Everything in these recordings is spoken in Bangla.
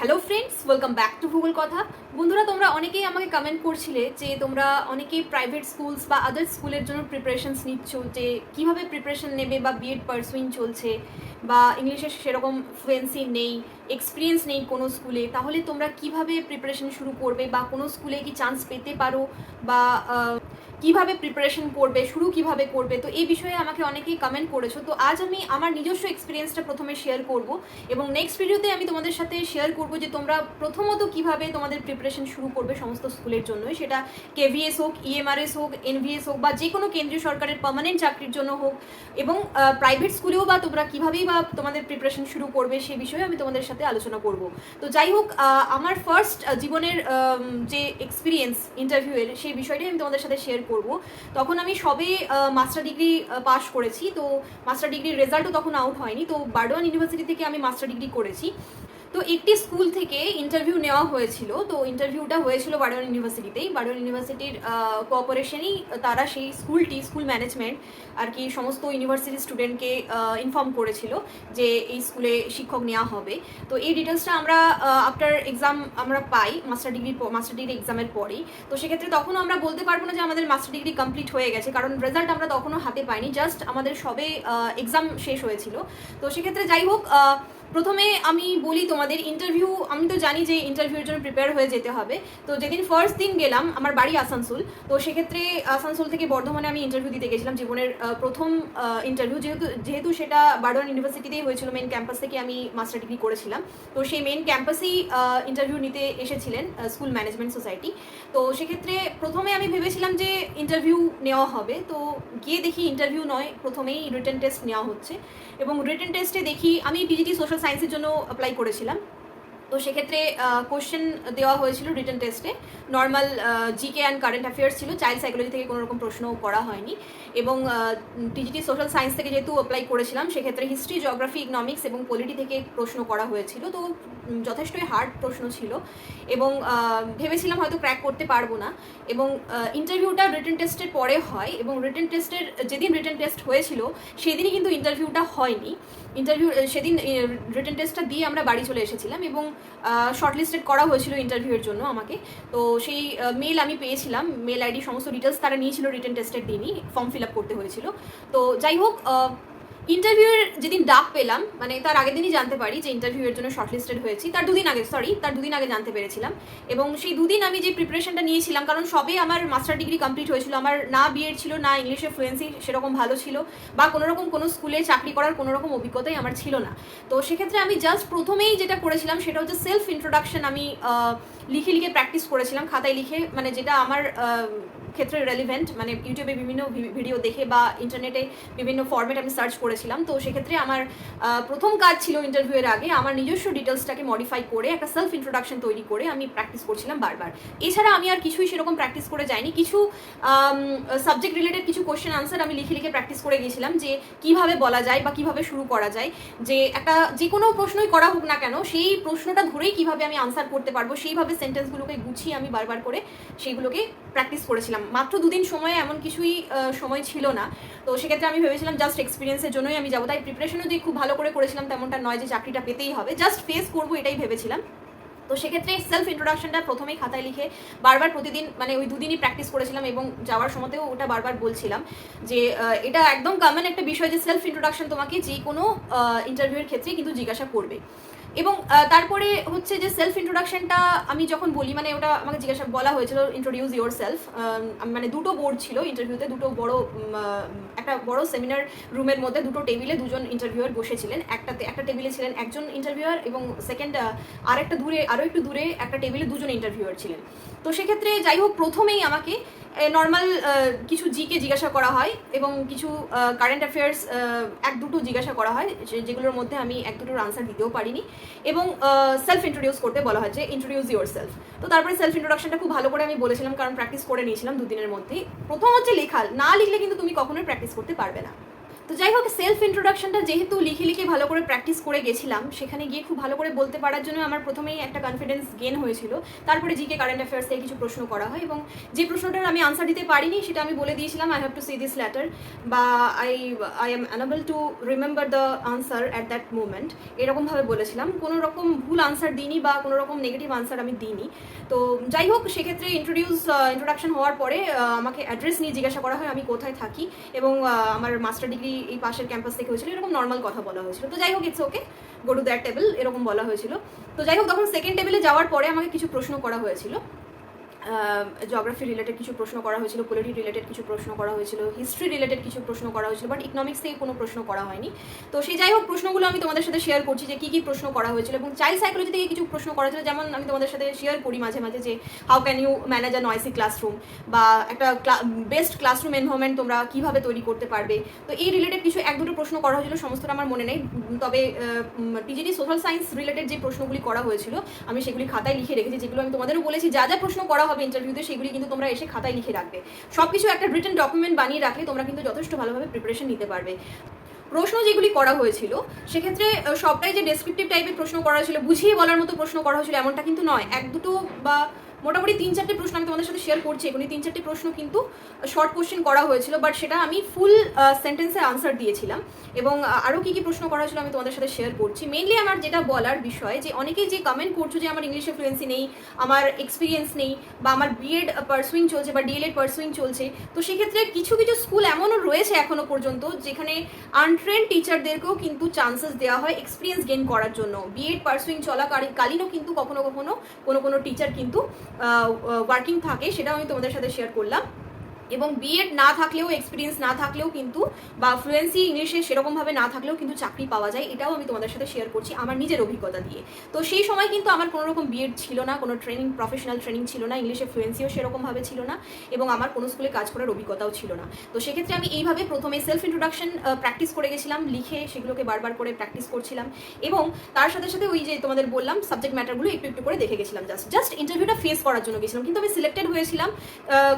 Hello friends welcome back to ভূগোল কথা বন্ধুরা, তোমরা অনেকেই আমাকে কমেন্ট করছিলে যে তোমরা অনেকেই প্রাইভেট স্কুলস বা আদার স্কুলের জন্য প্রিপারেশনস নিচ্ছ, যে কীভাবে প্রিপারেশন নেবে বা বিএড পারসুইং চলছে, বা ইংলিশে সেরকম ফ্লুয়েন্সি নেই এক্সপিরিয়েন্স নেই কোনো স্কুলে তাহলে তোমরা কীভাবে প্রিপারেশন শুরু করবে বা কোনো স্কুলে কি চান্স পেতে পারো বা কীভাবে প্রিপারেশন করবে, শুরু কীভাবে করবে, তো এই বিষয়ে আমাকে অনেকেই কমেন্ট করেছ। তো আজ আমি আমার নিজস্ব এক্সপিরিয়েন্সটা প্রথমে শেয়ার করব এবং নেক্সট ভিডিওতে আমি তোমাদের সাথে শেয়ার করব যে তোমরা প্রথমত কীভাবে তোমাদের প্রিপারেশন শুরু করবে সমস্ত স্কুলের জন্য সেটা কেভিএস হোক ইএমআরএস হোক এনভিএস হোক বা যে কোনো কেন্দ্রীয় সরকারের পার্মানেন্ট চাকরির জন্য হোক এবং প্রাইভেট স্কুলেও বা তোমরা কীভাবেই বা তোমাদের প্রিপারেশন শুরু করবে সে বিষয়ে আমি তোমাদের সাথে আলোচনা করব। তো যাই হোক আমার ফার্স্ট জীবনের যে এক্সপিরিয়েন্স ইন্টারভিউয়ের সেই বিষয়টাই আমি তোমাদের সাথে শেয়ার করব। তখন আমি সবে মাস্টার ডিগ্রি পাস করেছি। তো মাস্টার ডিগ্রির রেজাল্টও তখন আউট হয়নি। তো বার্ডওয়ান ইউনিভার্সিটি থেকে আমি মাস্টার ডিগ্রি করেছি। তো একটি স্কুল থেকে ইন্টারভিউ নেওয়া হয়েছিল। তো ইন্টারভিউটা হয়েছিল বার্ডওয়ান ইউনিভার্সিটিতেই বার্ডওয়ান ইউনিভার্সিটির কোঅপারেশনেই তারা সেই স্কুলটি, স্কুল ম্যানেজমেন্ট আর কি সমস্ত ইউনিভার্সিটির স্টুডেন্টকে ইনফর্ম করেছিল যে এই স্কুলে শিক্ষক নেওয়া হবে। তো এই ডিটেলসটা আমরা আফটার এক্সাম আমরা পাই মাস্টার ডিগ্রি মাস্টার ডিগ্রি এক্সামের পরেই। তো সেক্ষেত্রে তখনও আমরা বলতে পারব না যে আমাদের মাস্টার ডিগ্রি কমপ্লিট হয়ে গেছে, কারণ রেজাল্ট আমরা তখনও হাতে পাইনি। জাস্ট আমাদের সবে এক্সাম শেষ হয়েছিল। তো সেক্ষেত্রে যাই হোক প্রথমে আমি বলি তোমাদের ইন্টারভিউ আমি তো জানি যে ইন্টারভিউর জন্য প্রিপেয়ার হয়ে যেতে হবে। তো যেদিন ফার্স্ট দিন গেলাম, আমার বাড়ি আসানসোল। তো সেক্ষেত্রে আসানসোল থেকে বর্ধমানে আমি ইন্টারভিউ দিতে গেছিলাম, জীবনের প্রথম ইন্টারভিউ যেহেতু যেহেতু সেটা বারোয়ান ইউনিভার্সিটিতেই হয়েছিল মেন ক্যাম্পাস থেকে আমি মাস্টার ডিগ্রি করেছিলাম। তো সেই মেন ক্যাম্পাসেই ইন্টারভিউ নিতে এসেছিলেন স্কুল ম্যানেজমেন্ট সোসাইটি তো সেক্ষেত্রে প্রথমে আমি ভেবেছিলাম যে ইন্টারভিউ নেওয়া হবে। তো গিয়ে দেখি ইন্টারভিউ নয়, প্রথমেই রিটেন টেস্ট নেওয়া হচ্ছে। এবং রিটেন টেস্টে দেখি, আমি পিজিটি সোশ্যাল সায়েন্সের জন্য অ্যাপ্লাই করেছিলাম। তো সেক্ষেত্রে কোশ্চেন দেওয়া হয়েছিল রিটেন টেস্টে normal GK and current affairs ছিল চাইল্ড সাইকোলজি থেকে কোনো রকম প্রশ্ন করা হয়নি। এবং টিজিটি সোশ্যাল সায়েন্স থেকে যেহেতু অ্যাপ্লাই করেছিলাম, সেক্ষেত্রে হিস্ট্রি জিওগ্রাফি ইকনমিক্স এবং পলিটি থেকে প্রশ্ন করা হয়েছিল। তো যথেষ্টই হার্ড প্রশ্ন ছিল। এবং ভেবেছিলাম হয়তো ক্র্যাক করতে পারব না। এবং ইন্টারভিউটা রিটেন টেস্টের পরে হয়। এবং রিটেন টেস্টের যেদিন রিটেন টেস্ট হয়েছিল, সেদিনই কিন্তু ইন্টারভিউটা হয়নি। ইন্টারভিউ সেদিন রিটেন টেস্টটা দিয়ে আমরা বাড়ি চলে এসেছিলাম। এবং শর্টলিস্টেড করা হয়েছিল ইন্টারভিউয়ের জন্য আমাকে। তো সেই মেল আমি পেয়েছিলাম। মেল আইডি সমস্ত ডিটেলস তারা নিয়েছিল রিটার্ন টেস্টের দিনই ফর্ম ফিল আপ করতে হয়েছিল। তো যাই হোক ইন্টারভিউয়ের যেদিন ডাক পেলাম মানে তার আগের দিনই জানতে পারি যে ইন্টারভিউয়ের জন্য শর্টলিস্টেড হয়েছি। তার দুদিন আগে সরি তার দুদিন আগে জানতে পেরেছিলাম। এবং সেই দুদিন আমি যে প্রিপারেশনটা নিয়েছিলাম, কারণ সবে আমার মাস্টার ডিগ্রি কমপ্লিট হয়েছিল, আমার না বিএড ছিল, না ইংলিশে ফ্লুয়েন্সি সেরকম ভালো ছিল, বা কোনো রকম কোনো স্কুলে চাকরি করার কোনো রকম অভিজ্ঞতাই আমার ছিল না। তো সেক্ষেত্রে আমি জাস্ট প্রথমেই যেটা করেছিলাম, সেটা হচ্ছে সেলফ ইন্ট্রোডাকশন আমি লিখে লিখে প্র্যাকটিস করেছিলাম, খাতায় লিখে মানে যেটা আমার ক্ষেত্রে রেলিভেন্ট মানে ইউটিউবে বিভিন্ন ভিডিও দেখে বা ইন্টারনেটে বিভিন্ন ফর্মেট আমি সার্চ করেছিলাম। তো সেক্ষেত্রে আমার প্রথম কাজ ছিল ইন্টারভিউয়ের আগে আমার নিজস্ব ডিটেলসটাকে মডিফাই করে একটা সেলফ ইন্ট্রোডাকশন তৈরি করে আমি প্র্যাকটিস করছিলাম বারবার। এছাড়া আমি আর কিছুই সেরকম প্র্যাকটিস করে যাইনি। কিছু সাবজেক্ট রিলেটেড কিছু কোশ্চেন আনসার আমি লিখে লিখে প্র্যাকটিস করে গিয়েছিলাম যে কীভাবে বলা যায় বা কীভাবে শুরু করা যায়। যে একটা, যে কোনো প্রশ্নই করা হোক না কেন, সেই প্রশ্নটা ধরেই কীভাবে আমি আনসার করতে পারব, সেইভাবে সেন্টেন্সগুলোকে গুছিয়ে আমি বারবার করে সেইগুলোকে প্র্যাকটিস করেছিলাম। মাত্র দুদিন সময়ে এমন কিছুই সময় ছিল না। তো সেক্ষেত্রে আমি ভেবেছিলাম জাস্ট এক্সপিরিয়েন্সের জন্যই আমি যাব। তাই প্রিপারেশনও যে খুব ভালো করে করেছিলাম, তেমনটা নয় যে চাকরিটা পেতেই হবে। জাস্ট ফেস করব এটাই ভেবেছিলাম। তো সেক্ষেত্রে সেলফ ইন্ট্রোডাকশনটা প্রথমেই খাতায় লিখে বারবার প্রতিদিন মানে ওই দুদিনই প্র্যাকটিস করেছিলাম এবং যাওয়ার সময়তেও ওটা বারবার বলছিলাম যে এটা একদম কমন একটা বিষয় যে সেলফ ইন্ট্রোডাকশন তোমাকে যে কোনো ইন্টারভিউয়ের ক্ষেত্রে কিন্তু জিজ্ঞাসা করবে। এবং তারপরে হচ্ছে যে সেলফ ইন্ট্রোডাকশনটা আমি যখন বলি মানে ওটা আমাকে জিজ্ঞাসা, বলা হয়েছিল ইন্ট্রোডিউস ইউর সেলফ মানে দুটো বোর্ড ছিল ইন্টারভিউতে দুটো বড় একটা বড় সেমিনার রুমের মধ্যে দুটো টেবিলে দুজন ইন্টারভিউয়ার বসেছিলেন। একটাতে, একটা টেবিলে ছিলেন একজন ইন্টারভিউয়ার এবং সেকেন্ড আরেকটা দূরে আরও একটু দূরে একটা টেবিলে দুজন ইন্টারভিউয়ার ছিলেন। তো সেক্ষেত্রে যাই হোক, প্রথমেই আমাকে নর্মাল কিছু জিকে জিজ্ঞাসা করা হয় এবং কিছু কারেন্ট অ্যাফেয়ার্স এক দুটো জিজ্ঞাসা করা হয় যেগুলোর মধ্যে আমি এক দুটোর আনসার দিতেও পারিনি এবং সেলফ ইন্ট্রোডিউস করতে বলা হয়েছে ইন্ট্রোডিউস ইউর সেলফ তো তারপরে সেলফ ইন্ট্রোডাকশনটা খুব ভালো করে আমি বলেছিলাম, কারণ প্র্যাকটিস করে নিয়েছিলাম দুদিনের মধ্যেই। প্রথম হচ্ছে লেখা, না লিখলে কিন্তু তুমি কখনোই প্র্যাকটিস করতে পারবে না। তো যাই হোক সেলফ ইন্ট্রোডাকশনটা যেহেতু লিখে লিখে ভালো করে প্র্যাকটিস করে গেছিলাম, সেখানে গিয়ে খুব ভালো করে বলতে পারার জন্য আমার প্রথমেই একটা কনফিডেন্স গেন হয়েছিল। তারপরে জিকে কারেন্ট অ্যাফেয়ার্স থেকে কিছু প্রশ্ন করা হয় এবং যে প্রশ্নটার আমি আনসার দিতে পারিনি, সেটা আমি বলে দিয়েছিলাম I have to see this later বা I I am unable to remember the answer at that moment এরকমভাবে বলেছিলাম। কোনো রকম ভুল আনসার দিইনি বা কোনো রকম নেগেটিভ আনসার আমি দিইনি। তো যাই হোক, সেক্ষেত্রে ইন্ট্রোডিউস ইন্ট্রোডাকশন হওয়ার পরে আমাকে অ্যাড্রেস নিয়ে জিজ্ঞাসা করা হয়, আমি কোথায় থাকি? এবং আমার মাস্টার ডিগ্রি এই পাশের ক্যাম্পাস থেকে হয়েছিল, এরকম নর্মাল কথা বলা হয়েছিল। তো যাই হোক it's okay go to that table এরকম বলা হয়েছিল। তো যাই হোক, তখন সেকেন্ড টেবিলে যাওয়ার পরে আমাকে কিছু প্রশ্ন করা হয়েছিল। জিওগ্রাফি রিলেটেড কিছু প্রশ্ন করা হয়েছিল পলিটি রিলেটেড কিছু প্রশ্ন করা হয়েছিল হিস্ট্রি রিলেটেড কিছু প্রশ্ন করা হয়েছিল বাট ইকনমিক্স থেকে কোনো প্রশ্ন করা হয়নি। তো সেই যাই হোক, প্রশ্নগুলো আমি তোমাদের সাথে শেয়ার করছি যে কী কী প্রশ্ন করা হয়েছিল এবং চাইল্ড সাইকোলজি থেকে কিছু প্রশ্ন করা হয়েছিল, যেমন আমি তোমাদের সাথে শেয়ার করি মাঝে মাঝে যে how can you manage a noisy classroom বা একটা বেস্ট ক্লাসরুম এনভারনমেন্ট তোমরা কীভাবে তৈরি করতে পারবে। তো এই রিলেটেড কিছু এক দুটো প্রশ্ন করা হয়েছিল, সমস্তটা আমার মনে নেই। তবে টিজিটি সোশ্যাল সায়েন্স রিলেটেড যে প্রশ্নগুলি করা হয়েছিল, আমি সেগুলি খাতায় লিখে রেখেছি, যেগুলো আমি তোমাদেরও বলেছি। যা যা প্রশ্ন করা হবে ইন্টারভিউতে সেগুলি কিন্তু তোমরা এসে খাতায় লিখে রাখবে। সব কিছু একটা রিটেন ডকুমেন্ট বানিয়ে রাখলে তোমরা কিন্তু যথেষ্ট ভালোভাবে প্রিপারেশন নিতে পারবে। প্রশ্ন যেগুলি করা হয়েছিল, সেক্ষেত্রে সবটাই যে ডেসক্রিপটিভ টাইপের প্রশ্ন করা হয়েছিল, বুঝিয়ে বলার মতো প্রশ্ন করা হয়েছিল, এমনটা কিন্তু নয়। এক দুটো বা মোটামুটি তিন চারটে প্রশ্ন আমি তোমাদের সাথে শেয়ার করছি এগুলি তিন চারটে প্রশ্ন কিন্তু শর্ট কোশ্চেন করা হয়েছিল বাট সেটা আমি ফুল সেন্টেন্সে আনসার দিয়েছিলাম এবং আরও কী কী প্রশ্ন করা হয়েছিল আমি তোমাদের সাথে শেয়ার করছি। মেনলি আমার যেটা বলার বিষয় যে, অনেকেই যে কমেন্ট করছ যে আমার ইংলিশে ফ্লুয়েন্সি নেই, আমার এক্সপিরিয়েন্স নেই, বা আমার বিএড পার্সুইং চলছে, বা ডিএলএড পার্সুইং চলছে, তো সেক্ষেত্রে কিছু কিছু স্কুল এমনও রয়েছে এখনও পর্যন্ত যেখানে আনট্রেন টিচারদেরকেও কিন্তু চান্সেস দেওয়া হয় এক্সপিরিয়েন্স গেইন করার জন্য। বিএড পার্সুইং চলাকালীনও কিন্তু কখনো কখনো কোনো কোনো টিচার কিন্তু ওয়ার্কিং থাকে সেটাও আমি তোমাদের সাথে শেয়ার করলাম। এবং বিএড না থাকলেও এক্সপিরিয়েন্স না থাকলেও কিন্তু, বা ফ্লুয়েন্সি ইংলিশে সেরকমভাবে না থাকলেও কিন্তু চাকরি পাওয়া যায়। এটাও আমি তোমাদের সাথে শেয়ার করছি আমার নিজের অভিজ্ঞতা দিয়ে। তো সেই সময় কিন্তু আমার কোনো রকম বিএড ছিল না, কোনো ট্রেনিং প্রফেশনাল ট্রেনিং ছিল না ইংলিশে ফ্লুয়েন্সিও সেরকমভাবে ছিল না, এবং আমার কোনো স্কুলে কাজ করার অভিজ্ঞতাও ছিল না। তো সেক্ষেত্রে আমি এইভাবে প্রথমে সেলফ ইন্ট্রোডাকশন প্র্যাকটিস করে গেছিলাম, লিখে সেগুলোকে বারবার করে প্র্যাকটিস করছিলাম, এবং তার সাথে সাথে ওই যে তোমাদের বললাম সাবজেক্ট ম্যাটারগুলো একটু একটু করে দেখে গেছিলাম। জাস্ট জাস্ট ইন্টারভিউটা ফেস করার জন্য গেছিলাম, কিন্তু আমি সিলেক্টেড হয়েছিলাম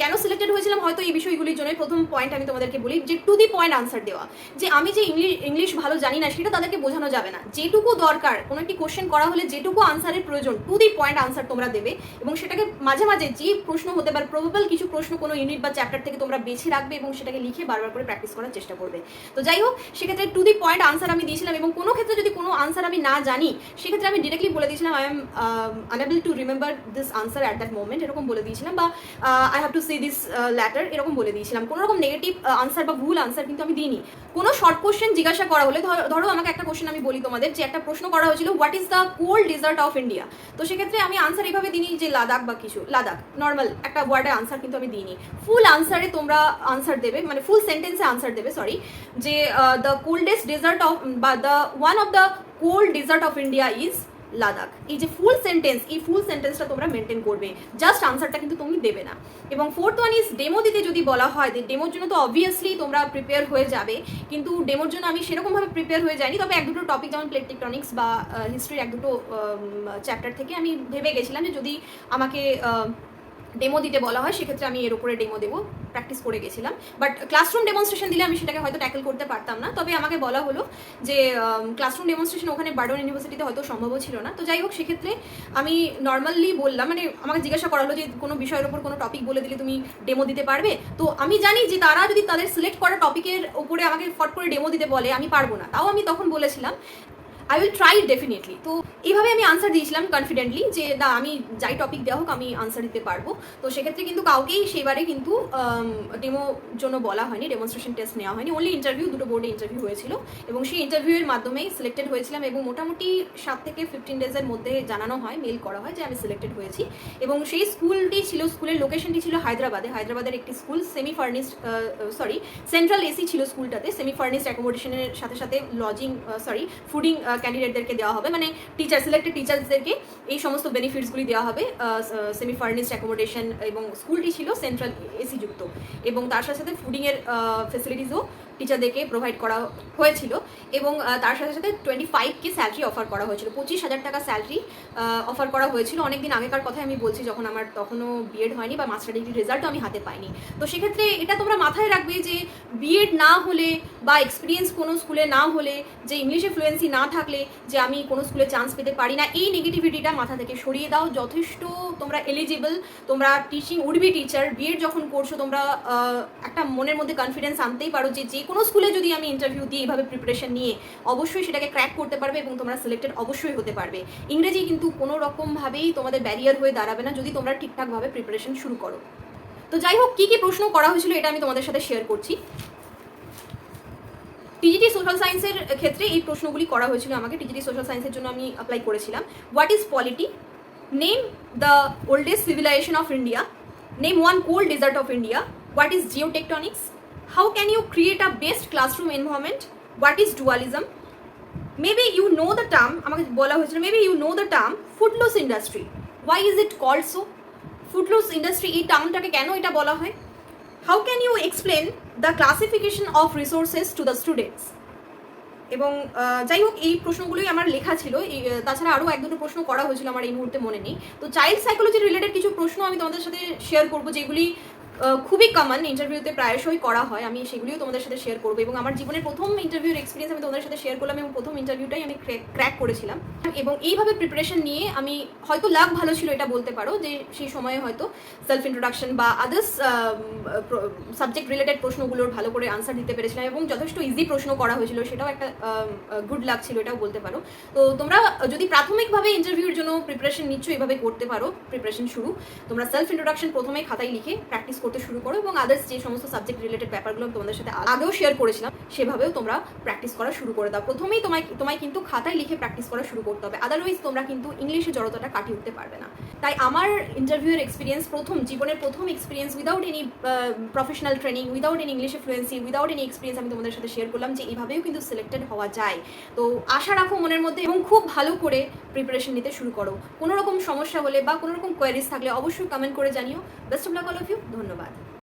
কেন সিলেক্টেড হয়েছিলাম হয়তো এই বিষয়গুলির জন্য প্রথম পয়েন্ট আমি তোমাদেরকে বলি যে টু দি পয়েন্ট আনসার দেওয়া। যে আমি যে ইংলিশ ইংলিশ ভালো জানি না, সেটা তাদেরকে বোঝানো যাবে না। যেটুকু দরকার, কোনো একটি কোশ্চেন করা হলে যেটুকু আনসারের প্রয়োজন টু দি পয়েন্ট আনসার তোমরা দেবে এবং সেটাকে মাঝে মাঝে যে প্রশ্ন হতে পারে প্রবাবল কিছু প্রশ্ন কোনো ইউনিট বা চ্যাপ্টার থেকে তোমরা বেছে রাখবে এবং সেটাকে লিখে বারবার করে প্র্যাকটিস করার চেষ্টা করবে। তো যাই হোক, সেক্ষেত্রে টু দি পয়েন্ট আনসার আমি দিয়েছিলাম এবং কোনো ক্ষেত্রে যদি কোনো আনসার আমি না জানি, সেক্ষেত্রে আমি ডিরেক্টলি বলে দিয়েছিলাম I am unable to remember this answer at that moment এরকম বলে দিয়েছিলাম বা I have to see this later এরকম বলে দিয়েছিলাম। কোনো রকম নেগেটিভ আনসার বা ভুল আনসার কিন্তু আমি দিইনি। কোনো শর্ট কোশ্চেন জিজ্ঞাসা করা হলে ধর- আমাকে একটা কোশ্চেন আমি বলি তোমাদের, যে একটা প্রশ্ন করা হয়েছিল what is the cold desert of India তো সেক্ষেত্রে আমি আনসার এইভাবে দিইনি যে লাদাখ বা কিছু, লাদাখ নর্মাল একটা ওয়ার্ডে আনসার কিন্তু আমি দিইনি। ফুল আনসারে তোমরা আনসার দেবে মানে ফুল সেন্টেন্সে আনসার দেবে সরি যে দ্য কোল্ডেস্ট ডেজার্ট অফ বা the one of the cold desert of India is Ladakh. এই যে ফুল সেন্টেন্স এই ফুল সেন্টেন্সটা তোমরা মেনটেন করবে। জাস্ট আনসারটা কিন্তু তুমি দেবে না। এবং ফোর্থ ওয়ান ইজ ডেমো দিতে যদি বলা হয় ডেমোর জন্য তো অবভিয়াসলি তোমরা প্রিপেয়ার হয়ে যাবে। কিন্তু ডেমোর জন্য আমি সেরকমভাবে প্রিপেয়ার হয়ে যাইনি, তবে এক দুটো টপিক যেমন প্লেট টেকটনিক্স বা হিস্ট্রির এক দুটো চ্যাপ্টার থেকে আমি ভেবে গেছিলাম যে যদি আমাকে ডেমো দিতে বলা হয়, সেক্ষেত্রে আমি এর উপরে ডেমো দেবো প্র্যাকটিস করে গেছিলাম। বাট ক্লাসরুম ডেমনস্ট্রেশন দিলে আমি সেটাকে হয়তো ট্যাকেল করতে পারতাম না। তবে আমাকে বলা হলো যে ক্লাসরুম ডেমনস্ট্রেশন ওখানে বার্ডন ইউনিভার্সিটিতে হয়তো সম্ভবও ছিল না। তো যাই হোক, সেক্ষেত্রে আমি নর্মালি বললাম মানে আমাকে জিজ্ঞাসা করা হলো যে, কোনো বিষয়ের উপর কোনো টপিক বলে দিলে তুমি ডেমো দিতে পারবে? তো আমি জানি যে, তারা যদি তাদের সিলেক্ট করা টপিকের উপরে আমাকে ফট করে ডেমো দিতে বলে, আমি পারব না। তাও আমি তখন বলেছিলাম আই উইল ট্রাই ডেফিনেটলি তো এইভাবে আমি আনসার দিয়েছিলাম কনফিডেন্টলি যে, না, আমি যাই টপিক দেওয়া হোক, আমি আনসার দিতে পারব। তো সেক্ষেত্রে কিন্তু কাউকেই সেবারে কিন্তু ডেমো জন্য বলা হয়নি ডেমনস্ট্রেশন টেস্ট নেওয়া হয়নি। অনলি ইন্টারভিউ দুটো বোর্ডে ইন্টারভিউ হয়েছিল। এবং সেই ইন্টারভিউয়ের মাধ্যমেই সিলেক্টেড হয়েছিলাম এবং মোটামুটি সাত থেকে ফিফটিন ডেজের মধ্যে জানানো হয় মেল করা হয় যে, আমি সিলেক্টেড হয়েছি। এবং সেই স্কুলটি ছিল স্কুলের লোকেশনটি ছিল হায়দ্রাবাদে। হায়দ্রাবাদের একটি school semi furnished sorry central AC ছিল স্কুলটাতে সেমি ফার্নিশড অ্যাকোমোডেশনের সাথে সাথে লজিং সরি ফুডিং ক্যান্ডিডেটদেরকে দেওয়া হবে মানে টিচার সিলেক্টেড টিচার্সদেরকে এই সমস্ত বেনিফিটসগুলি দেওয়া হবে সেমি ফার্নিশড অ্যাকোমোডেশন এবং স্কুলটি ছিল সেন্ট্রাল এসি যুক্ত এবং তার সাথে সাথে ফুডিংয়ের ফেসিলিটিসও টিচারদেরকে প্রোভাইড করা হয়েছিল। এবং তার সাথে সাথে twenty five K salary offer করা হয়েছিল। পঁচিশ হাজার টাকা স্যালারি অফার করা হয়েছিল। অনেকদিন আগেকার কথাই আমি বলছি, যখন আমার তখনও বিএড হয়নি বা মাস্টার ডিগ্রি রেজাল্টও আমি হাতে পাইনি। তো সেক্ষেত্রে এটা তোমরা মাথায় রাখবে যে বিএড না হলে বা এক্সপিরিয়েন্স কোনো স্কুলে না হলে, যে ইংলিশে ফ্লুয়েন্সি না থাকলে যে আমি কোনো স্কুলে চান্স পেতে পারি না, এই নেগেটিভিটিটা মাথা থেকে সরিয়ে দাও। যথেষ্ট তোমরা এলিজিবল তোমরা টিচিং উডবি টিচার বিএড যখন করছ, তোমরা একটা মনের মধ্যে কনফিডেন্স আনতেই পারো যে যে কোনো স্কুলে যদি আমি ইন্টারভিউ দিই, এইভাবে প্রিপারেশন নিয়ে অবশ্যই সেটাকে ক্র্যাক করতে পারবে এবং তোমরা সিলেক্টেড অবশ্যই হতে পারবে। ইংরেজি কিন্তু কোনো রকমভাবেই তোমাদের ব্যারিয়ার হয়ে দাঁড়াবে না যদি তোমরা ঠিকঠাকভাবে প্রিপারেশন শুরু করো। তো যাই হোক, কী কী প্রশ্ন করা হয়েছিল এটা আমি তোমাদের সাথে শেয়ার করছি। টিজিটি সোশ্যাল সায়েন্সের ক্ষেত্রে এই প্রশ্নগুলি করা হয়েছিল আমাকে। টিজিটি সোশ্যাল সায়েন্সের জন্য আমি অ্যাপ্লাই করেছিলাম। What is polity name the oldest civilization of India name one cold desert of India what is geotectonics how can you create a best classroom environment what is dualism maybe you know the term আমাকে বলা হয়েছিল maybe you know the term footloose industry why is it called so footloose industry এই টার্মটাকে কেন এটা বলা হয়? How can you explain the classification of resources to the students এবং যাই হোক, এই প্রশ্নগুলোই আমার লেখা ছিল। তাছাড়া আরও এক দুটো প্রশ্ন করা হয়েছিল, আমার এই মুহূর্তে মনে নেই। তো চাইল্ড সাইকোলজি রিলেটেড কিছু প্রশ্ন আমি তোমাদের সাথে শেয়ার করব, যেগুলি খুবই কমন ইন্টারভিউতে প্রায়শই করা হয়। আমি সেগুলিও তোমাদের সাথে শেয়ার করব এবং আমার জীবনের প্রথম ইন্টারভিউর এক্সপিরিয়েন্স আমি তোমাদের সাথে শেয়ার করলাম এবং প্রথম ইন্টারভিউটাই আমি ক্র্যাক করেছিলাম। এবং এইভাবে প্রিপারেশন নিয়ে আমি হয়তো লাভ ভালো ছিল এটা বলতে পারো যে সেই সময়ে হয়তো সেলফ ইন্ট্রোডাকশন বা আদার্স সাবজেক্ট রিলেটেড প্রশ্নগুলোর ভালো করে আনসার দিতে পেরেছিলাম এবং যথেষ্ট ইজি প্রশ্ন করা হয়েছিল, সেটাও একটা গুড লাক ছিল এটাও বলতে পারো। তো তোমরা যদি প্রাথমিকভাবে ইন্টারভিউর জন্য প্রিপারেশন নিচ্ছ, এভাবে করতে পারো প্রিপারেশন শুরু। তোমরা সেলফ ইন্ট্রোডাকশন প্রথমে খাতায় লিখে প্র্যাকটিস করতে শুরু করো এবং আদার্স যে সমস্ত সাবজেক্ট রিলেটেড ব্যাপারগুলো তোমাদের সাথে আগেও শেয়ার করেছিলাম, সেভাবেও তোমরা প্র্যাকটিস করা শুরু করে দাও। প্রথমেই তোমায় তোমায় কিন্তু খাতায় লিখে প্র্যাকটিস করা শুরু করতে হবে। আদারওয়াইজ তোমরা কিন্তু ইংলিশে জড়তাটা কাটিয়ে উঠতে পারবে না। তাই আমার ইন্টারভিউয়ের এক্সপিরিয়েন্স প্রথম, জীবনের প্রথম experience without any professional training without any ইংলিশে ফ্লুয়েন্সি উইদাউট এনি এক্সপিরিয়েন্স আমি তোমাদের সাথে শেয়ার করলাম যে এইভাবেও কিন্তু সিলেক্টেড হওয়া যায়। তো আশা রাখো মনের মধ্যে এবং খুব ভালো করে প্রিপারেশন নিতে শুরু করো। কোনো রকম সমস্যা হলে বা কোনো রকম কোয়ারিজ থাকলে অবশ্যই কমেন্ট করে জানিও। Best of luck all of you ধন্যবাদ